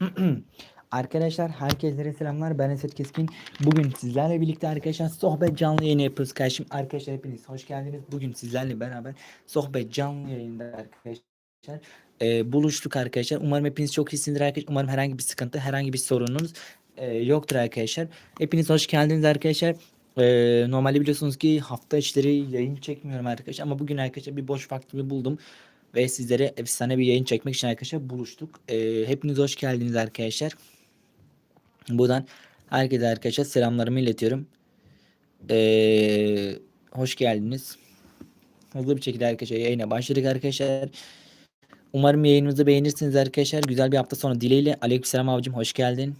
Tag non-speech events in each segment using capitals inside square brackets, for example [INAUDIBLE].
[CLEARS THROAT] Arkadaşlar herkese selamlar. Ben Esat Keskin. Bugün sizlerle birlikte arkadaşlar sohbet canlı yayını yapıyoruz kardeşim. Arkadaşlar hepiniz hoş geldiniz. Bugün sizlerle beraber sohbet canlı yayında arkadaşlar. Ee, buluştuk arkadaşlar. Umarım hepiniz çok iyisinizdir arkadaşlar. Umarım herhangi bir sıkıntı, herhangi bir sorununuz e, yoktur arkadaşlar. Hepiniz hoş geldiniz arkadaşlar. Ee, normalde biliyorsunuz ki hafta içleri yayın çekmiyorum arkadaşlar. Ama bugün arkadaşlar bir boş vaktimi buldum. Ve sizlere efsane bir yayın çekmek için arkadaşlar buluştuk. Ee, hepiniz hoş geldiniz arkadaşlar. Buradan herkese arkadaşlar selamlarımı iletiyorum. Ee, hoş geldiniz. Hızlı bir şekilde arkadaşlar yayına başladık arkadaşlar. Umarım yayınımızı beğenirsiniz arkadaşlar. Güzel bir hafta sonu dileğiyle. Aleykümselam abicim hoş geldin.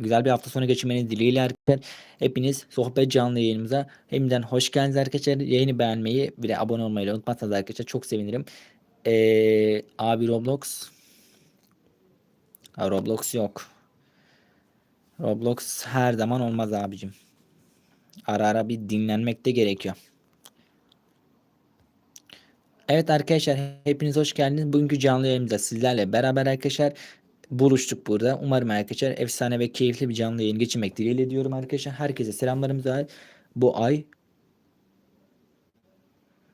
Güzel bir hafta sonu geçirmeniz dileğiyle arkadaşlar. Hepiniz sohbet canlı yayınımıza hemden hoş geldiniz arkadaşlar. Yayını beğenmeyi ve abone olmayı unutmazsanız arkadaşlar çok sevinirim. Ee, abi Roblox. Ha, Roblox yok. Roblox her zaman olmaz abicim. Ara ara bir dinlenmek de gerekiyor. Evet arkadaşlar hepiniz hoş geldiniz. Bugünkü canlı yayınımızda sizlerle beraber arkadaşlar buluştuk burada. Umarım arkadaşlar efsane ve keyifli bir canlı yayın geçirmek dileğiyle diyorum arkadaşlar. Herkese selamlarımız var. Bu ay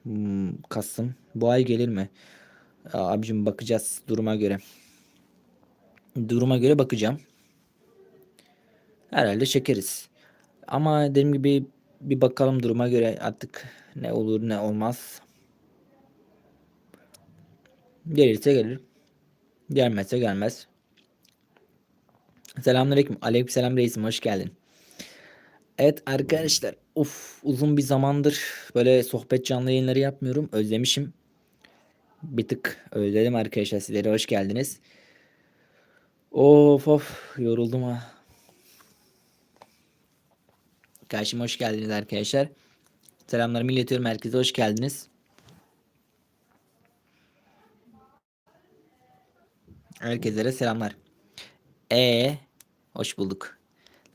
hmm, Kasım. Bu ay gelir mi? Abicim bakacağız duruma göre. Duruma göre bakacağım. Herhalde çekeriz. Ama dediğim gibi bir bakalım duruma göre artık ne olur ne olmaz. Gelirse gelir. Gelmezse gelmez. Selamünaleyküm. Aleykümselam reisim hoş geldin. Evet arkadaşlar uf uzun bir zamandır böyle sohbet canlı yayınları yapmıyorum. Özlemişim. Bir tık özledim arkadaşlar sizlere hoş geldiniz. Of of yoruldum ha. Karşıma hoş geldiniz arkadaşlar. Selamlarımı iletiyorum. Herkese hoş geldiniz. Herkese selamlar. E hoş bulduk.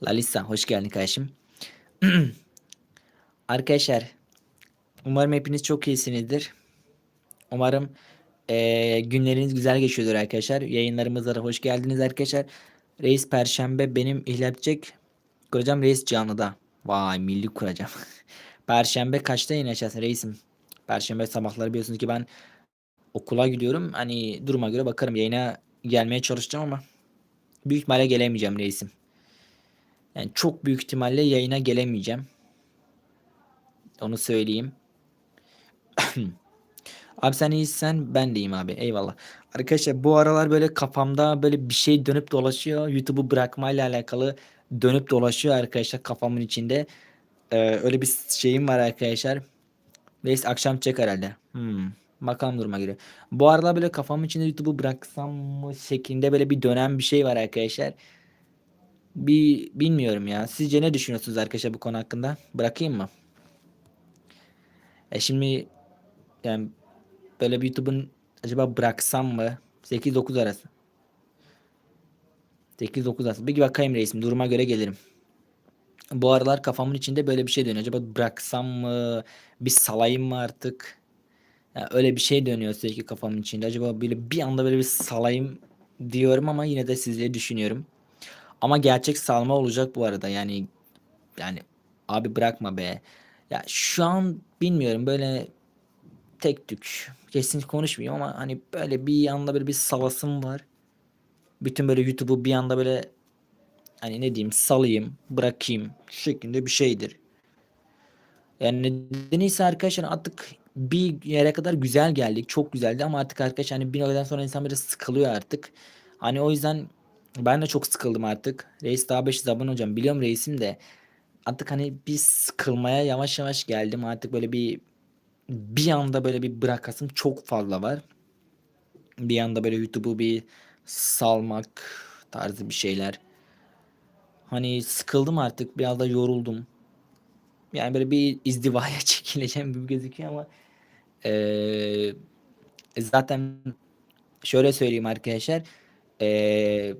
Lalisa hoş geldin kardeşim. [CLEARS THROAT] arkadaşlar umarım hepiniz çok iyisinizdir. Umarım e, günleriniz güzel geçiyordur arkadaşlar. Yayınlarımıza hoş geldiniz arkadaşlar. Reis Perşembe benim ihlal. Kuracağım Reis canlıda. Vay milli kuracağım. [LAUGHS] Perşembe kaçta yine açarsın reisim? Perşembe sabahları biliyorsunuz ki ben okula gidiyorum. Hani duruma göre bakarım yayına gelmeye çalışacağım ama büyük ihtimalle gelemeyeceğim reisim. Yani çok büyük ihtimalle yayına gelemeyeceğim. Onu söyleyeyim. [CLEARS THROAT] abi sen iyisin ben de iyiyim abi eyvallah. Arkadaşlar bu aralar böyle kafamda böyle bir şey dönüp dolaşıyor. YouTube'u bırakmayla alakalı dönüp dolaşıyor arkadaşlar kafamın içinde. Ee, öyle bir şeyim var arkadaşlar. Neyse akşam çek herhalde. Hmm. Bakalım duruma göre. Bu arada böyle kafamın içinde YouTube'u bıraksam mı şeklinde böyle bir dönem bir şey var arkadaşlar. Bir bilmiyorum ya. Sizce ne düşünüyorsunuz arkadaşlar bu konu hakkında? Bırakayım mı? E şimdi yani böyle bir YouTube'un acaba bıraksam mı? 8-9 arası. 8-9 arası. Bir bakayım reisim. Duruma göre gelirim. Bu aralar kafamın içinde böyle bir şey dönüyor. Acaba bıraksam mı? Bir salayım mı artık? Yani öyle bir şey dönüyor sürekli kafamın içinde. Acaba böyle bir anda böyle bir salayım diyorum ama yine de sizleri düşünüyorum. Ama gerçek salma olacak bu arada. Yani yani abi bırakma be. Ya şu an bilmiyorum böyle tek tük kesin konuşmuyorum ama hani böyle bir anda böyle bir salasım var. Bütün böyle YouTube'u bir anda böyle hani ne diyeyim salayım bırakayım şeklinde bir şeydir. Yani nedeniyse arkadaşlar artık bir yere kadar güzel geldik. Çok güzeldi ama artık arkadaşlar hani bir noktadan sonra insan biraz sıkılıyor artık. Hani o yüzden ben de çok sıkıldım artık. Reis daha 500 abone hocam. Biliyorum reisim de artık hani bir sıkılmaya yavaş yavaş geldim. Artık böyle bir bir anda böyle bir bırakasım çok fazla var. Bir anda böyle YouTube'u bir salmak tarzı bir şeyler. Hani sıkıldım artık biraz da yoruldum. Yani böyle bir izdivaya [LAUGHS] çekileceğim gibi gözüküyor ama ee, zaten şöyle söyleyeyim arkadaşlar. Ee,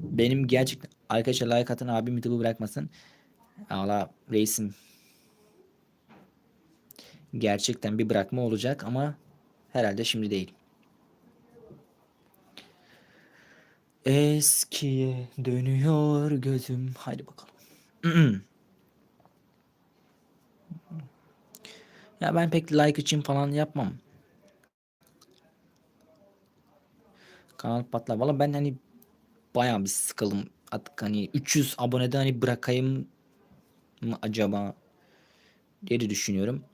benim gerçekten arkadaşlar like atın abim YouTube'u bırakmasın. Allah reisim gerçekten bir bırakma olacak ama herhalde şimdi değil. Eskiye dönüyor gözüm. Haydi bakalım. [CLEARS THROAT] ya ben pek like için falan yapmam. Kanal patlar. Valla ben hani bayağı bir sıkıldım. Artık hani 300 abonede hani bırakayım mı acaba diye düşünüyorum.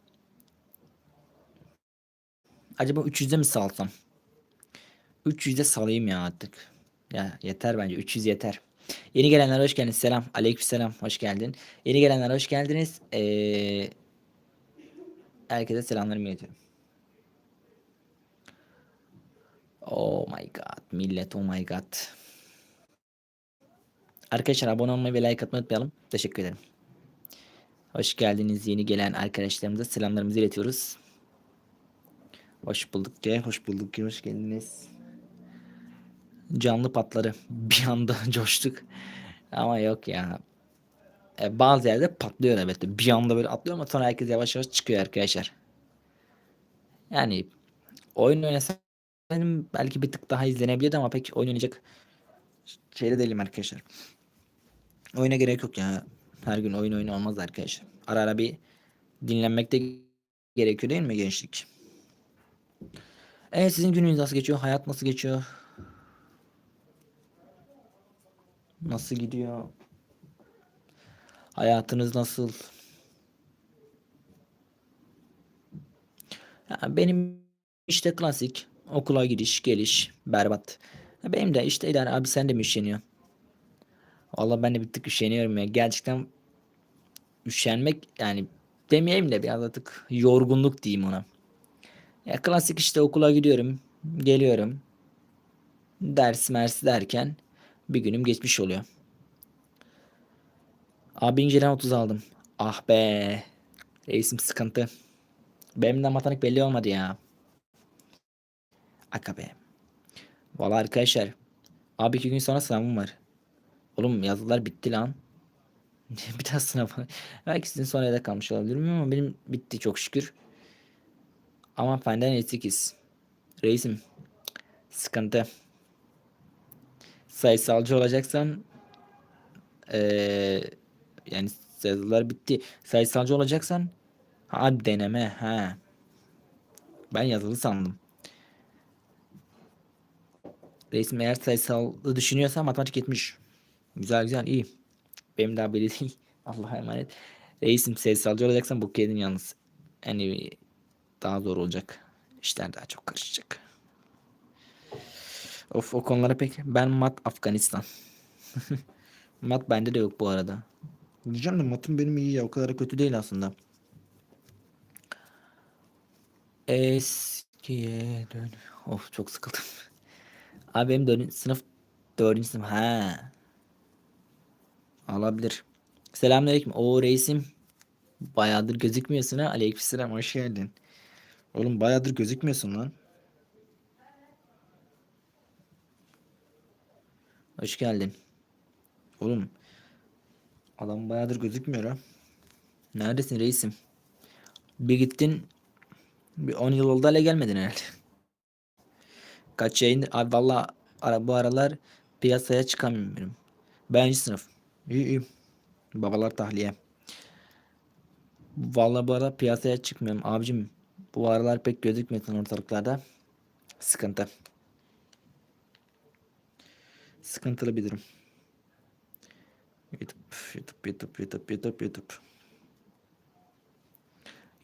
Acaba 300'de mi salsam? 300'de salayım ya artık. Ya yeter bence 300 yeter. Yeni gelenler hoş geldiniz. Selam. Aleykümselam. Hoş geldin. Yeni gelenler hoş geldiniz. Ee, herkese selamlarımı iletiyorum. Oh my god. Millet oh my god. Arkadaşlar abone olmayı ve like atmayı unutmayalım. Teşekkür ederim. Hoş geldiniz yeni gelen arkadaşlarımıza selamlarımızı iletiyoruz. Hoş bulduk diye, hoş bulduk hoş geldiniz. Canlı patları [LAUGHS] bir anda [LAUGHS] coştuk. Ama yok ya. E, bazı yerde patlıyor elbette. Bir anda böyle atlıyor ama sonra herkes yavaş yavaş çıkıyor arkadaşlar. Yani oyun oynasam belki bir tık daha izlenebilirdi ama pek oyun oynayacak şeyde değilim arkadaşlar. Oyuna gerek yok ya. Her gün oyun oyun olmaz arkadaşlar. Ara ara bir dinlenmek de gerekiyor değil mi gençlik? Evet sizin gününüz nasıl geçiyor? Hayat nasıl geçiyor? Nasıl gidiyor? Hayatınız nasıl? Ya benim işte klasik okula gidiş geliş berbat. Benim de işte idare abi sen de mi üşeniyorsun? Vallahi ben de bir tık üşeniyorum ya. Gerçekten üşenmek yani demeyeyim de biraz artık yorgunluk diyeyim ona. Ya klasik işte okula gidiyorum, geliyorum. Ders mers derken bir günüm geçmiş oluyor. Abi inceden 30 aldım. Ah be. Reisim sıkıntı. Benim de matematik belli olmadı ya. Aka be. Valla arkadaşlar. Abi iki gün sonra sınavım var. Oğlum yazılar bitti lan. [LAUGHS] bir daha sınav. Belki sizin sonraya da kalmış olabilir ama benim bitti çok şükür. Ama fenden 8. Reisim. Sıkıntı. Sayısalcı olacaksan ee, yani yazılar bitti. Sayısalcı olacaksan ha deneme ha. Ben yazılı sandım. Reisim eğer sayısalı düşünüyorsan matematik 70. Güzel güzel iyi. Benim daha belli değil. [LAUGHS] Allah'a emanet. Reisim sayısalcı olacaksan bu kedin yalnız. Yani daha zor olacak. İşler daha çok karışacak. Of o konulara pek. Ben mat Afganistan. [LAUGHS] mat bende de yok bu arada. Diyeceğim de matım benim iyi ya. O kadar kötü değil aslında. Eskiye dön. Of çok sıkıldım. [LAUGHS] Abi benim dördüncü sınıf dördüncü sınıf. Ha. Alabilir. Selamünaleyküm. O reisim. Bayağıdır gözükmüyorsun ha. Aleykümselam. Hoş geldin. Oğlum bayağıdır gözükmüyorsun lan. Hoş geldin. Oğlum. Adam bayağıdır gözükmüyor ha. Neredesin reisim? Bir gittin. Bir 10 yıl oldu hala gelmedin herhalde. Kaç yayın? Abi valla ara, bu aralar piyasaya çıkamıyorum. Beğenci sınıf. İyi iyi. Babalar tahliye. Valla bu arada piyasaya çıkmıyorum abicim. Bu aralar pek gözükmüyorsun ortalıklarda. Sıkıntı. Sıkıntılı bir durum. YouTube, YouTube, YouTube, YouTube, YouTube, YouTube.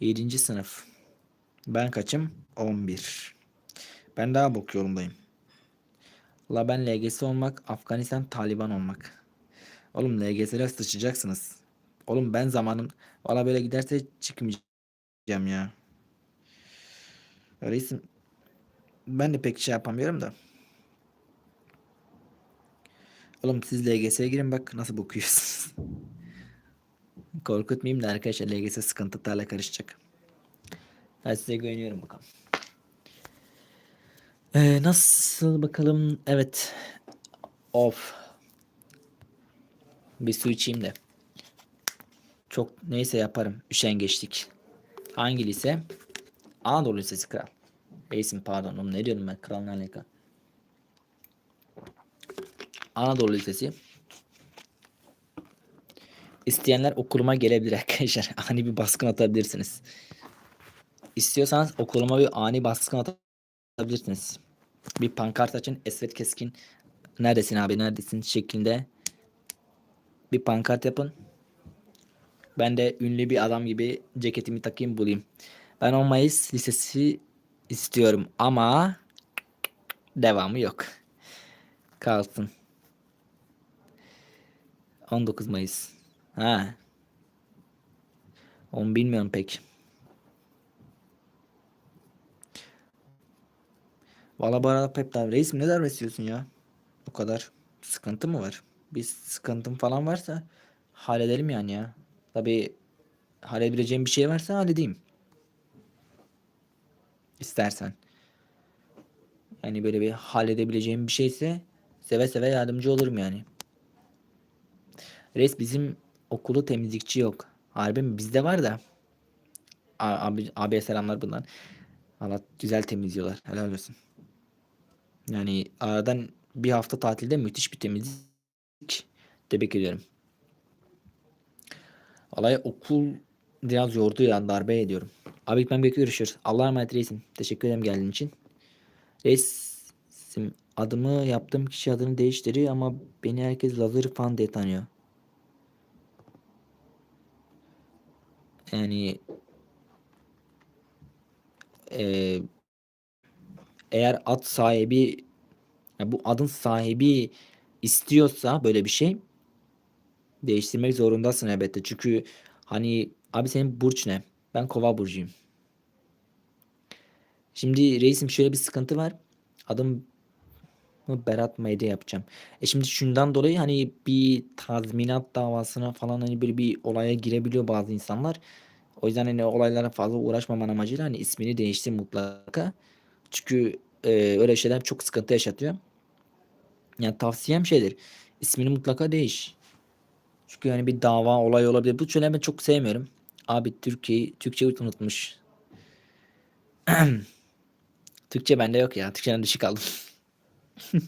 7. sınıf. Ben kaçım? 11. Ben daha bok yolundayım. La ben LGS olmak, Afganistan Taliban olmak. Oğlum LGS'ler sıçacaksınız. Oğlum ben zamanım valla böyle giderse çıkmayacağım ya. Reisim ben de pek şey yapamıyorum da. Oğlum siz LGS'ye girin bak nasıl bakıyorsunuz. [LAUGHS] Korkutmayayım da arkadaşlar LGS sıkıntı tarla karışacak. Ben size güveniyorum bakalım. Ee, nasıl bakalım? Evet. Of. Bir su içeyim de. Çok neyse yaparım. Üşengeçlik. Hangi lise? Anadolu Lisesi Kral. Reisim pardon. Oğlum ne diyorum ben? Kral ne alaka? Anadolu Lisesi. İsteyenler okuluma gelebilir arkadaşlar. [LAUGHS] Ani bir baskın atabilirsiniz. İstiyorsanız okuluma bir ani baskın atabilirsiniz. Bir pankart açın. Esvet Keskin. Neredesin abi neredesin şeklinde. Bir pankart yapın. Ben de ünlü bir adam gibi ceketimi takayım bulayım. Ben 10 Mayıs Lisesi istiyorum ama devamı yok. Kalsın. 19 Mayıs. Ha. Onu bilmiyorum pek. Valla bu arada Pep daha reis ne der istiyorsun ya? Bu kadar sıkıntı mı var? Bir sıkıntım falan varsa halledelim yani ya. Tabii halledebileceğim bir şey varsa halledeyim. İstersen. Yani böyle bir halledebileceğim bir şeyse seve seve yardımcı olurum yani. Reis bizim okulu temizlikçi yok. Harbi mi? Bizde var da. Abi, abiye selamlar bunlar. Valla güzel temizliyorlar. Helal olsun. Yani aradan bir hafta tatilde müthiş bir temizlik. Tebrik ediyorum. Vallahi okul biraz yordu ya darbe ediyorum. Abi ben bekliyorum görüşürüz. Allah'a emanet reisim. Teşekkür ederim geldiğin için. Reisim adımı yaptığım kişi adını değiştiriyor ama beni herkes Lazır fan diye tanıyor. Yani eee, eğer ad sahibi ya bu adın sahibi istiyorsa böyle bir şey değiştirmek zorundasın elbette. Çünkü hani abi senin burç ne? Ben kova burcuyum. Şimdi reisim şöyle bir sıkıntı var. Adım Berat Mayde yapacağım. E şimdi şundan dolayı hani bir tazminat davasına falan hani böyle bir olaya girebiliyor bazı insanlar. O yüzden hani olaylara fazla uğraşmaman amacıyla hani ismini değiştir mutlaka. Çünkü e, öyle şeyler çok sıkıntı yaşatıyor. Yani tavsiyem şeydir. İsmini mutlaka değiş. Çünkü yani bir dava olay olabilir. Bu ben çok sevmiyorum. Abi Türkiye'yi Türkçe unutmuş. [CLEARS THROAT] Türkçe bende yok ya. Türkçeden dışı kaldım. [LAUGHS]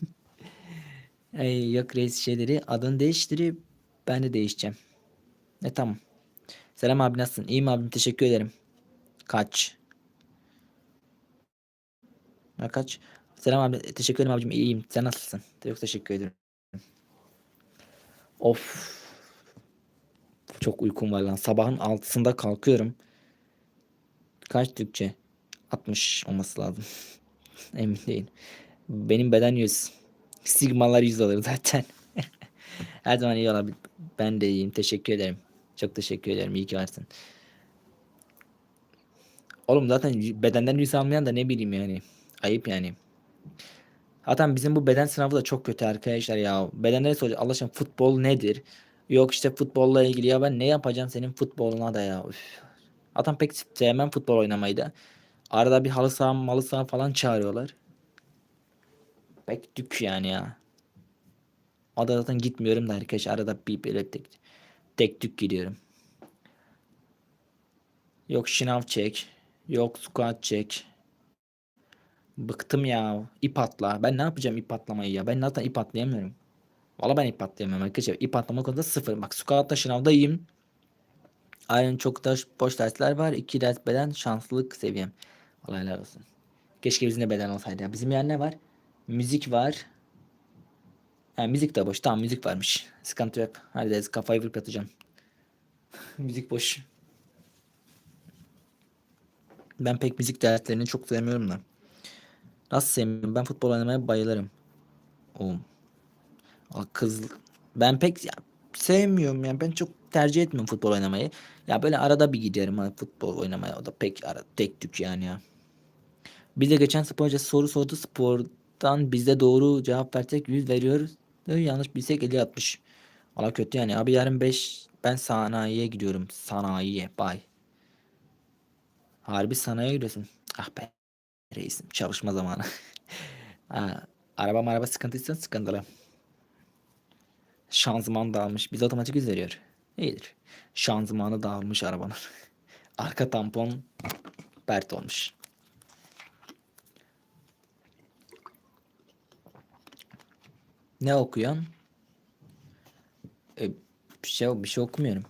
Ay, yok reis şeyleri adını değiştirip ben de değişeceğim. Ne tamam. Selam abi nasılsın? İyiyim abim teşekkür ederim. Kaç? Ha, kaç? Selam abi teşekkür ederim abicim iyiyim. Sen nasılsın? Çok teşekkür ederim. Of. Çok uykum var lan. Sabahın altısında kalkıyorum. Kaç Türkçe? 60 olması lazım. [LAUGHS] Emin değilim. Benim beden 100. Sigmalar 100 olur zaten. [LAUGHS] Her zaman iyi olabilir. Ben de iyiyim. Teşekkür ederim. Çok teşekkür ederim. İyi ki varsın. Oğlum zaten bedenden 100 almayan da ne bileyim yani. Ayıp yani. Zaten bizim bu beden sınavı da çok kötü arkadaşlar ya. Bedenleri soracak. Allah aşkına futbol nedir? Yok işte futbolla ilgili ya ben ne yapacağım senin futboluna da ya. Üf. Zaten pek sevmem futbol oynamayı da. Arada bir halı saha malı saha falan çağırıyorlar. Pek dük yani ya. O da zaten gitmiyorum da arkadaşlar. Arada bir böyle tek, tek dük gidiyorum. Yok şınav çek. Yok squat çek. Bıktım ya. İp atla. Ben ne yapacağım ip atlamayı ya? Ben zaten ip atlayamıyorum. Valla ben ip atlayamıyorum arkadaşlar. İp atlama konusunda sıfır. Bak squat'ta şınavda iyiyim. Aynen çok da boş dersler var. İki ders beden şanslılık seviyem. Valla olsun. Keşke bizim de beden olsaydı ya. Bizim yer ne var? Müzik var. Ha, müzik de boş. Tamam müzik varmış. Sıkıntı yok. Hadi deriz kafayı vurup yatacağım. [LAUGHS] müzik boş. Ben pek müzik derslerini çok sevmiyorum da. Nasıl sevmiyorum? Ben futbol oynamaya bayılırım. Oğlum. Kız ben pek ya, sevmiyorum yani ben çok tercih etmiyorum futbol oynamayı. Ya böyle arada bir giderim hani futbol oynamaya o da pek ara, tek tük yani ya. Bir de geçen spor hocası soru sordu spordan bizde doğru cevap versek 100 veriyoruz. Yanlış bilsek 50 60. Valla kötü yani abi yarın 5 ben sanayiye gidiyorum. Sanayiye bay. Harbi sanayiye gidiyorsun. Ah be reisim çalışma zamanı. [LAUGHS] ha, araba araba sıkıntıysa sıkıntılı. Şanzıman dağılmış. Biz otomatik yüz veriyor. İyidir. Şanzımanı dağılmış arabanın. [LAUGHS] Arka tampon pert olmuş. Ne okuyan? E, bir şey bir şey okumuyorum.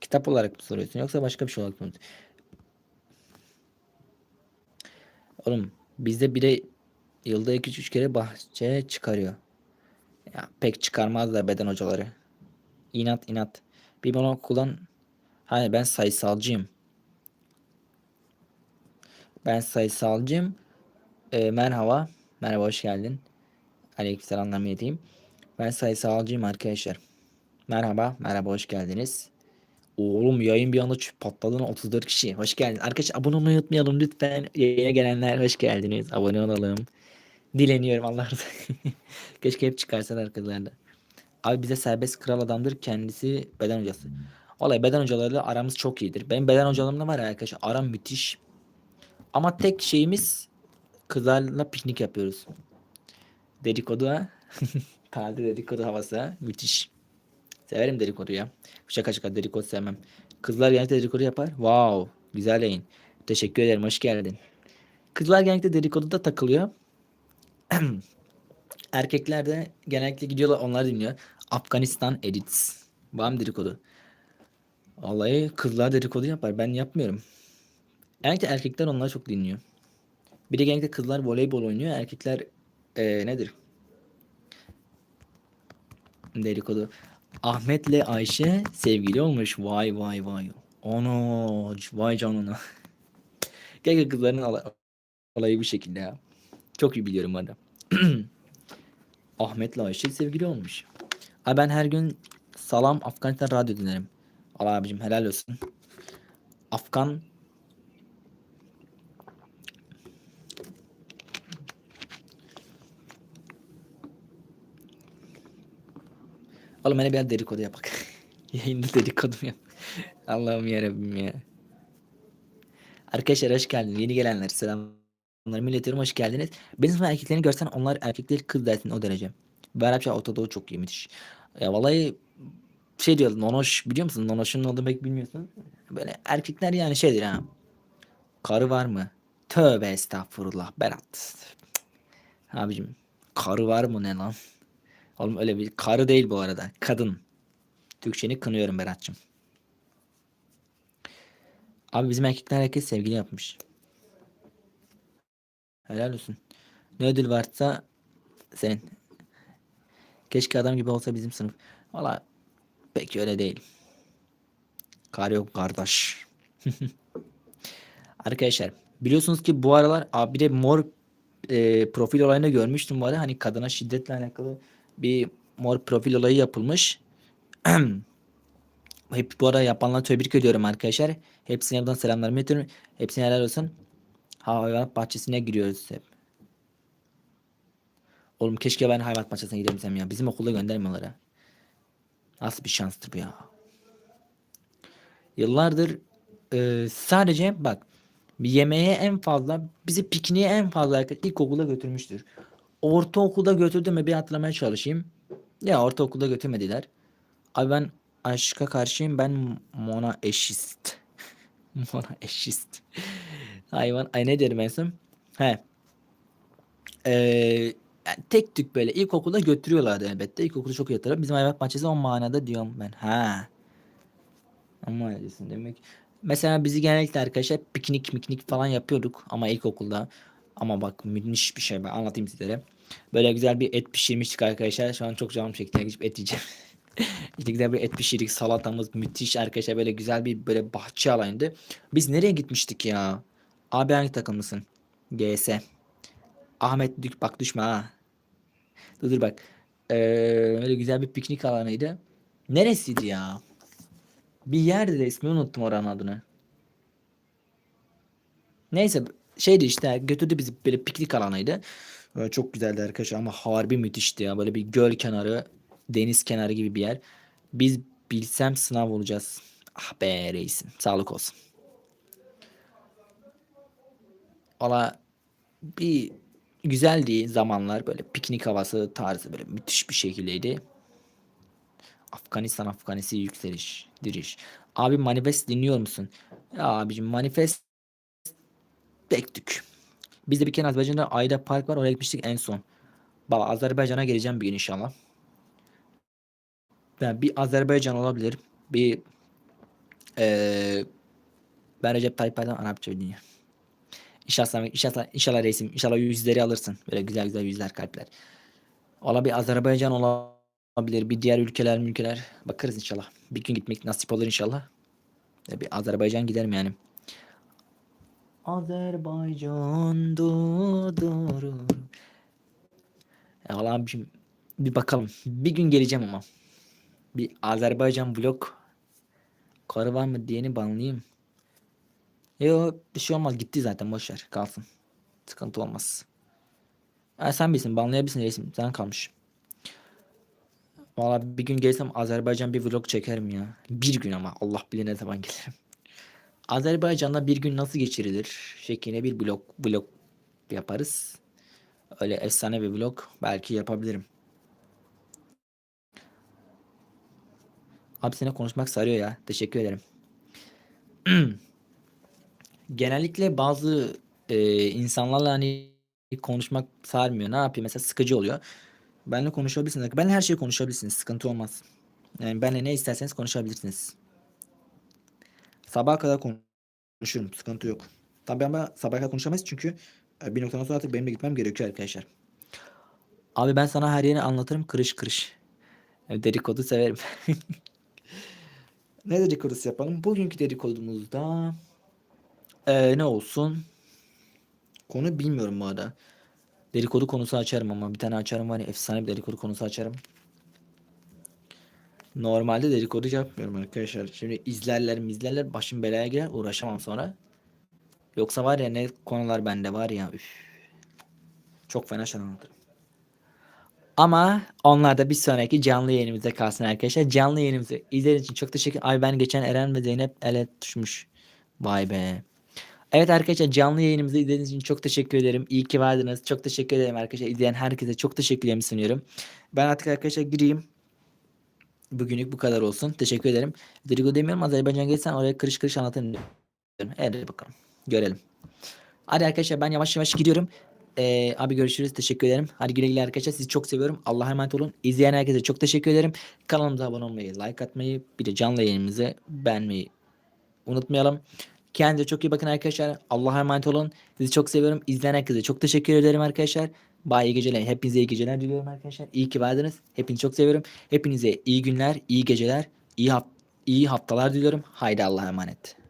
Kitap olarak mı soruyorsun yoksa başka bir şey olarak mı? Oğlum bizde biri yılda 2-3 kere bahçeye çıkarıyor. Ya pek çıkarmazlar beden hocaları. İnat inat. Bir bana okuldan hani ben sayısalcıyım. Ben sayısalcıyım. Ee, merhaba. Merhaba hoş geldin. Aleykümselamlar milletiyim. Ben sayısalcıyım arkadaşlar. Merhaba. Merhaba hoş geldiniz. Oğlum yayın bir anda patladı lan, 34 kişi. Hoş geldin. Arkadaşlar abone olmayı unutmayalım lütfen. Yayına gelenler hoş geldiniz. Abone olalım. Dileniyorum Allah razı [LAUGHS] Keşke hep çıkarsalar arkalarda. Abi bize serbest kral adamdır. Kendisi beden hocası. Olay beden hocalarıyla aramız çok iyidir. Benim beden hocalarımla var ya arkadaşlar aram müthiş. Ama tek şeyimiz kızlarla piknik yapıyoruz. Dedikodu ha. [LAUGHS] Taze dedikodu havası ha. Müthiş. Severim dedikodu ya. Şaka şaka dedikodu sevmem. Kızlar genellikle dedikodu yapar. Wow. Güzel yayın. Teşekkür ederim. Hoş geldin. Kızlar genellikle dedikoduda takılıyor. [CLEARS THROAT] Erkekler de genellikle gidiyorlar onlar dinliyor. Afganistan Edits. Mı dedikodu? Vallahi kızlar dedikodu yapar. Ben yapmıyorum. Genellikle erkekler onları çok dinliyor. Bir de genellikle kızlar voleybol oynuyor. Erkekler eee, nedir? Dedikodu. Ahmet'le Ayşe sevgili olmuş. Vay vay vay. Ono, vay canına. [LAUGHS] Genellikle kızların alay- olayı bu şekilde ya. Çok iyi biliyorum de. [CLEARS THROAT] Ahmet'le Ayşe sevgili olmuş. Abi ben her gün Salam Afganistan radyo dinlerim. Allah abicim helal olsun. Afgan Oğlum hele bir dedikodu yapak. [LAUGHS] Yayında dedikodu yap? Allah'ım yarabbim ya. Arkadaşlar hoş geldiniz. Yeni gelenler selamlarımı iletiyorum. Hoş geldiniz. Benim sınıfta erkeklerini görsen onlar erkek değil kız dersin o derece. Ve Arapça Orta Doğu çok iyi müthiş. Ya vallahi şey diyor nonoş biliyor musun? Nonoş'un olduğunu pek bilmiyorsun. Böyle erkekler yani şeydir ha. Karı var mı? Tövbe estağfurullah Berat. Abicim karı var mı ne lan? Oğlum öyle bir karı değil bu arada. Kadın. Türkçeni kınıyorum Berat'cığım. Abi bizim erkekler herkes sevgili yapmış. Helal olsun. Ne ödül varsa senin. Keşke adam gibi olsa bizim sınıf. Valla pek öyle değil. Kar yok kardeş. [LAUGHS] Arkadaşlar biliyorsunuz ki bu aralar abi de mor e, profil olayını görmüştüm arada. Hani kadına şiddetle alakalı bir mor profil olayı yapılmış. [CLEARS THROAT] Hep bu arada yapanları tebrik ediyorum arkadaşlar. Hepsine buradan selamlarımı iletiyorum. Hepsine helal olsun. Ha, hayvanat bahçesine giriyoruz hep. Oğlum keşke ben hayvanat bahçesine gidebilsem ya. Bizim okulda göndermiyorlar ha. Nasıl bir şanstır bu ya. Yıllardır e, sadece bak bir yemeğe en fazla bizi pikniğe en fazla ilkokula götürmüştür. Ortaokulda götürdü mü bir hatırlamaya çalışayım. Ya ortaokulda götürmediler. Abi ben aşka karşıyım. Ben mona eşist. [LAUGHS] mona eşist. Hayvan. Ay ne derim en? He. Ee, yani tek tük böyle ilkokulda götürüyorlardı elbette. İlkokulda çok yatırır. Bizim hayvanat bahçesi o manada diyorum ben. Ha. Ama öylesin demek. Mesela bizi genellikle arkadaşlar piknik miknik falan yapıyorduk ama ilkokulda. Ama bak müthiş bir şey ben anlatayım sizlere. Böyle güzel bir et pişirmiştik arkadaşlar. Şu an çok canım çekti. Gidip et yiyeceğim. [LAUGHS] işte güzel bir et pişirdik. Salatamız müthiş arkadaşlar. Böyle güzel bir böyle bahçe alanıydı. Biz nereye gitmiştik ya? Abi hangi takımlısın? GS. Ahmet dük bak düşme ha. Dur dur bak. Ee, öyle güzel bir piknik alanıydı. Neresiydi ya? Bir yerde de ismini unuttum oranın adını. Neyse şeydi işte götürdü bizi böyle piknik alanıydı. Böyle çok güzeldi arkadaşlar ama harbi müthişti ya. Böyle bir göl kenarı, deniz kenarı gibi bir yer. Biz bilsem sınav olacağız. Ah be reisim. Sağlık olsun. Valla bir güzeldi zamanlar böyle piknik havası tarzı böyle müthiş bir şekildeydi. Afganistan Afganisi yükseliş, diriş. Abi manifest dinliyor musun? Ya abicim manifest tek tük. Biz de bir kere Azerbaycan'da Ayda Park var oraya gitmiştik en son. Baba Azerbaycan'a geleceğim bir gün inşallah. Yani bir Azerbaycan olabilir. Bir eee ben Recep Tayyip Erdoğan Arapça dinliyorum. İnşallah, inşallah, inşallah reisim. İnşallah yüzleri alırsın. Böyle güzel güzel yüzler kalpler. Ola bir Azerbaycan olabilir. Bir diğer ülkeler ülkeler. Bakarız inşallah. Bir gün gitmek nasip olur inşallah. Bir Azerbaycan giderim yani. Azerbaycan durur. Ya valla bir, bir bakalım. Bir gün geleceğim ama. Bir Azerbaycan vlog. Karı var mı diyeni banlayayım. Yo bir şey olmaz gitti zaten boşver kalsın. Sıkıntı olmaz. Ha, sen bilsin banlayabilirsin reisim sen kalmış. Valla bir gün gelirsem Azerbaycan bir vlog çekerim ya. Bir gün ama Allah bilir ne zaman gelirim. Azerbaycan'da bir gün nasıl geçirilir şeklinde bir vlog, vlog yaparız. Öyle efsane bir vlog belki yapabilirim. Abi seninle konuşmak sarıyor ya. Teşekkür ederim. [CLEARS THROAT] Genellikle bazı e, insanlarla hani konuşmak sarmıyor. Ne yapayım? Mesela sıkıcı oluyor. Benle konuşabilirsiniz. Benle her şeyi konuşabilirsiniz. Sıkıntı olmaz. Yani benle ne isterseniz konuşabilirsiniz. Sabaha kadar konuşurum. Sıkıntı yok. Tabii ama sabaha kadar konuşamayız çünkü e, bir noktadan sonra artık benim de gitmem gerekiyor arkadaşlar. Abi ben sana her yeri anlatırım kırış kırış. E, Dedikodu severim. [LAUGHS] ne dedikodusu yapalım? Bugünkü dedikodumuzda e, ne olsun? Konu bilmiyorum bu arada. Dedikodu konusu açarım ama bir tane açarım var ya efsane bir dedikodu konusu açarım. Normalde dedikodu yapmıyorum arkadaşlar. Şimdi izlerler izlerler başım belaya girer uğraşamam sonra. Yoksa var ya ne konular bende var ya üf. Çok fena şeyler anlatırım. Ama onlar da bir sonraki canlı yayınımızda kalsın arkadaşlar. Canlı yayınımızı izlediğiniz için çok teşekkür Ay ben geçen Eren ve Zeynep ele düşmüş. Vay be. Evet arkadaşlar canlı yayınımızı izlediğiniz için çok teşekkür ederim. İyi ki vardınız. Çok teşekkür ederim arkadaşlar. İzleyen herkese çok teşekkürlerimi sunuyorum. Ben artık arkadaşlar gireyim. Bugünlük bu kadar olsun. Teşekkür ederim. Dedikodu demiyorum. Azerbaycan gelirsen oraya kırış kırış diyorum. Hadi bakalım. Görelim. Hadi arkadaşlar ben yavaş yavaş gidiyorum. Ee, abi görüşürüz. Teşekkür ederim. Hadi güle güle arkadaşlar. Sizi çok seviyorum. Allah'a emanet olun. İzleyen herkese çok teşekkür ederim. Kanalımıza abone olmayı, like atmayı, bir de canlı yayınımızı beğenmeyi unutmayalım. Kendinize çok iyi bakın arkadaşlar. Allah'a emanet olun. Sizi çok seviyorum. İzleyen herkese çok teşekkür ederim arkadaşlar. Bye iyi geceler. Hepinize iyi geceler diliyorum arkadaşlar. İyi ki vardınız. Hepinizi çok seviyorum. Hepinize iyi günler, iyi geceler, iyi, haf iyi haftalar diliyorum. Haydi Allah'a emanet.